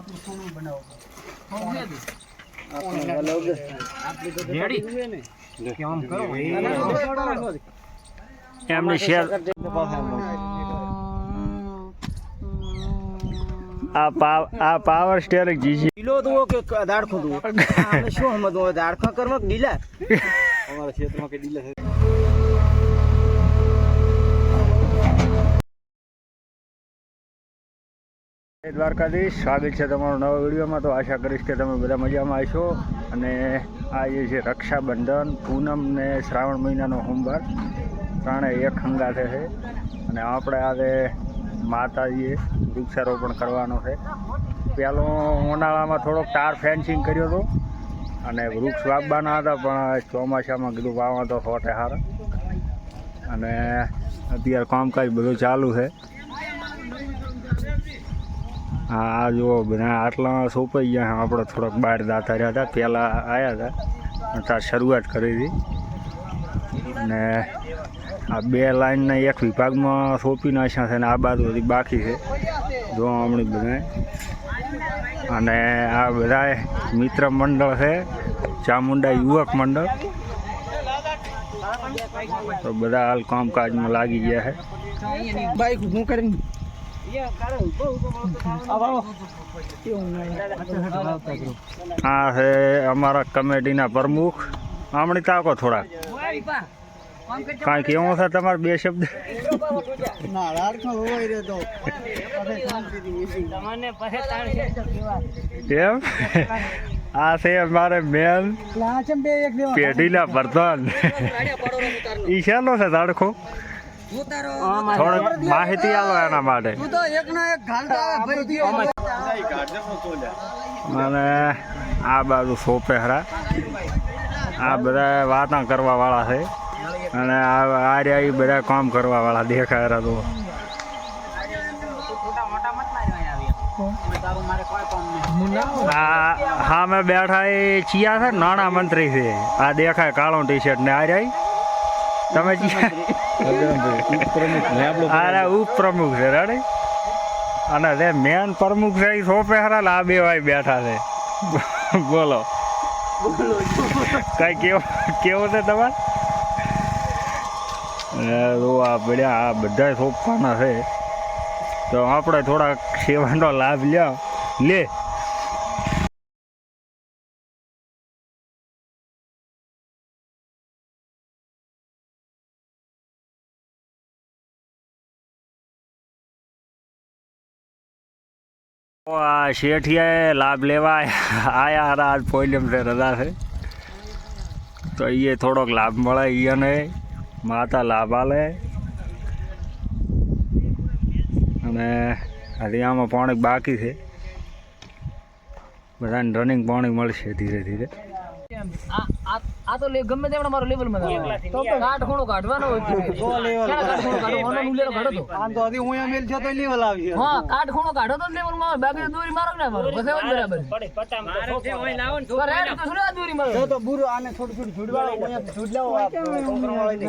માપનું સોનું બનાવો એમની શેર આ પાવ આ પાવર સ્ટેરિંગ જીજી. ઢીલો દુઓ કે દાડખો દુઓ આપણે શું સમજવું દાડખા કરવા કે અમારા ક્ષેત્રમાં કે ડીલે દ્વારકાધીશ. સ્વાગત છે તમારો નવા વિડીયોમાં. તો આશા કરીશ કે તમે બધા મજામાં હશો. અને આ જે છે રક્ષાબંધન, પૂનમ ને શ્રાવણ મહિનાનો સોમવાર. ત્રણે એક હંગાથે છે. અને આપણે આજે માતાજીએ વૃક્ષારોપણ કરવાનો છે. પહેલો ઉનાળામાં થોડોક તાર ફેન્સિંગ કર્યો હતો. અને વૃક્ષ વાવવાના હતા, પણ ચોમાસામાં કીધું વાવવા તો ફોટે હાર. અને અત્યારે કામકાજ બધું ચાલુ છે. આ જુઓ બધા આટલા સોંપાઈ ગયા. આપણે થોડોક બહાર દાતા રહ્યા હતા. પહેલાં આવ્યા હતા. ત્યાં શરૂઆત કરી હતી. અને આ બે લાઈનના એક વિભાગમાં સોંપી નાખ્યા છે અને આ બાજુ હજી બાકી છે. જો હમણાં બધા અને આ બધા મિત્ર મંડળ છે. ચામુંડા યુવક મંડળ. તો બધા હાલ કામકાજમાં લાગી ગયા છે. બાઈક હું કરીને આ છે અમારા કમિટીના પ્રમુખ. આમણી તાકો થોડા કાંઈ કેવું છે તમારે બે શબ્દ? એમ? આ છે અમારે મેન પેઢીના પ્રધાન. ઈ શેનો છે દાડખો થોડીક માહિતી આલો એના માટે. અને આ બાજુ સોપેહરા. આ બધા વાતા કરવા વાળા છે. અને આ આ રહ્યા બધા કામ કરવા વાળા દેખાય રહ્યા તો હા મેં બેઠા એ ચિયા છે નાણા નાણાં મંત્રી છે. આ દેખાય કાળો ટી શર્ટ ને આ રહ્યા તમે ચિયા અરે ઉપપ્રમુખ છે રાડે અને જે મેન પ્રમુખ છે એ સોપે હરા આ બે ભાઈ બેઠા છે. બોલો. કઈ કેવો કેવો છે તમારે? અને જો આ બધા આ બધા સોંપવાના છે. તો આપણે થોડાક સેવાનો લાભ લ્યો. લે. આ શેઠિયાએ લાભ લેવા આયા હારા, આજ પોઈલમ છે, રજા છે. તો એ થોડોક લાભ મળે એને માતા લાભ આલે. અને હજી આમાં પાણી બાકી છે. બધાને રનિંગ પાણી મળશે ધીરે ધીરે. આ તો લે ગમે તેમણે મારો લેવલમાં તો કાટ ખૂણો કાઢવાનો હોય છે. લેવલ કાટ ખૂણો કાઢો? ઓનો ઉલેરો કાઢો તો. આમ તો હજી હું એમ મેલ છે તો લેવલ આવી હા, કાટ ખૂણો કાઢો તો લેવલમાં બાકી દોરી મારો ને ના મારો? બસ એવું જ બરાબર. તો રેડ તો થોડી દોરી મારો. તો તો બુરો આને થોડું થોડું છોડવાળો અહીંયા છોડ લાવો આપ કોકરવાળો લઈ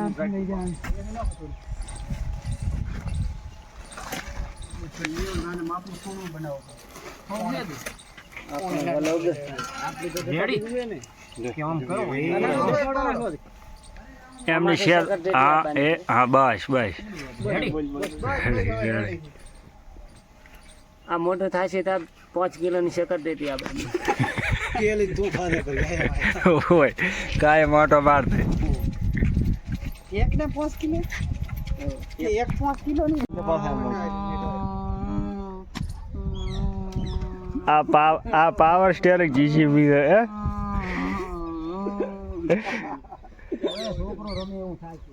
માપનું સોનું બનાવો એમની શેર હા એ હા બસ બસ. આ મોટો થાય છે ત્યાં પાંચ કિલો ની શક્કર દેતી આપણે. હોય કાંઈ મોટો બાર થાય એક ને પાંચ કિલો? એક પાંચ કિલો ની. આ પાવ આ પાવર સ્ટેરિંગ જીસીબી છે હે? છોકરો રમે એવું થાય છે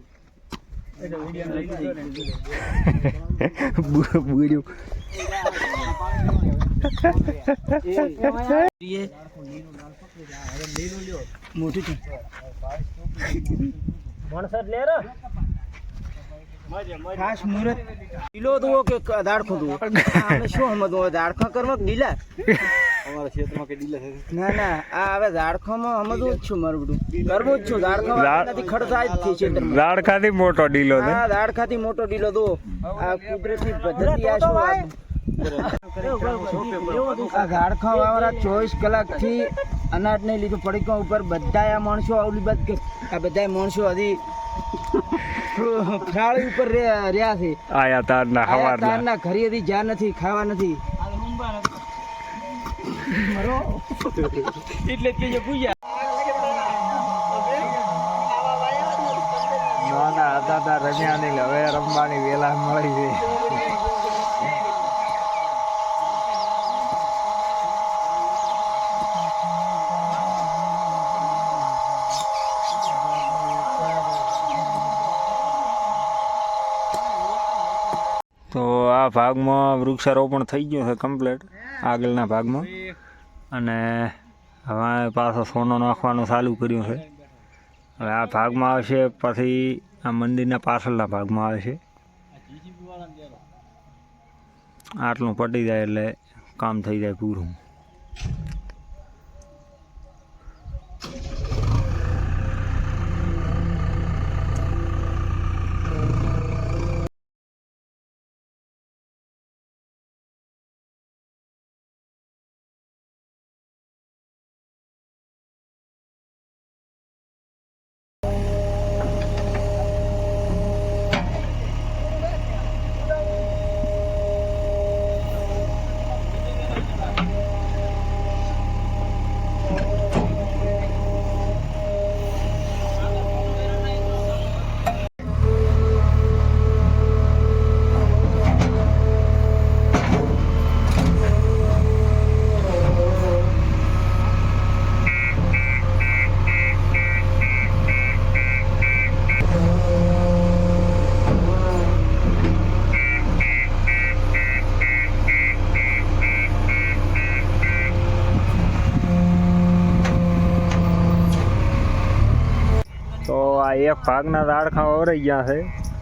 ખાસ મુહૂર્ત કે દાડખો દુઓ આપણે શું સમજવું? દાડખા કરવા કે ક્ષેત્રમાં ડીલે ના ના આ હવે દાડખામાં સમજવું જ છું મારું બધું. કરવું જ છું દાડ- નથી થી લાડકાથી મોટો ડીલો છે. મોટો ડીલો દો આ કુદરતી પદ્ધતિ આ શું આ? આ વાળા ચોવીસ કલાકથી અનાજ નહીં લીધું પડીકા ઉપર બધા માણસો આવલી બાદ કે આ બધા માણસો હજી ફ્રાળી ઉપર રહ્યા છે. આયા તારના હવારના. તારના ઘરે હજી જ્યાં નથી ખાવા નથી. એટલે કે પૂજા ના હતા તા રમ્યા નહીં હવે રમવાની વેલા મળી છે તો આ ભાગમાં વૃક્ષારોપણ થઈ ગયું છે કમ્પ્લીટ આગળના ભાગમાં. અને હવે પાછો સોનો નાખવાનું ચાલુ કર્યું છે. હવે આ ભાગમાં આવશે પછી આ મંદિરના પાછળના ભાગમાં આવશે આટલું પટી જાય એટલે કામ થઈ જાય પૂરું. આ એક ભાગના દાળખા ઓરાઈ ગયા છે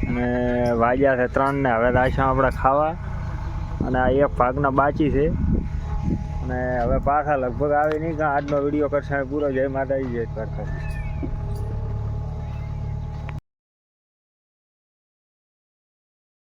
અને વાગ્યા છે ત્રણ ને હવે રાશા આપણે ખાવા. અને આ એક ભાગના બાચી છે. અને હવે પાછા લગભગ આવે નહીં, કે આજનો વીડિયો કરશે, પૂરો જય માતાજી, જય દ્વારકા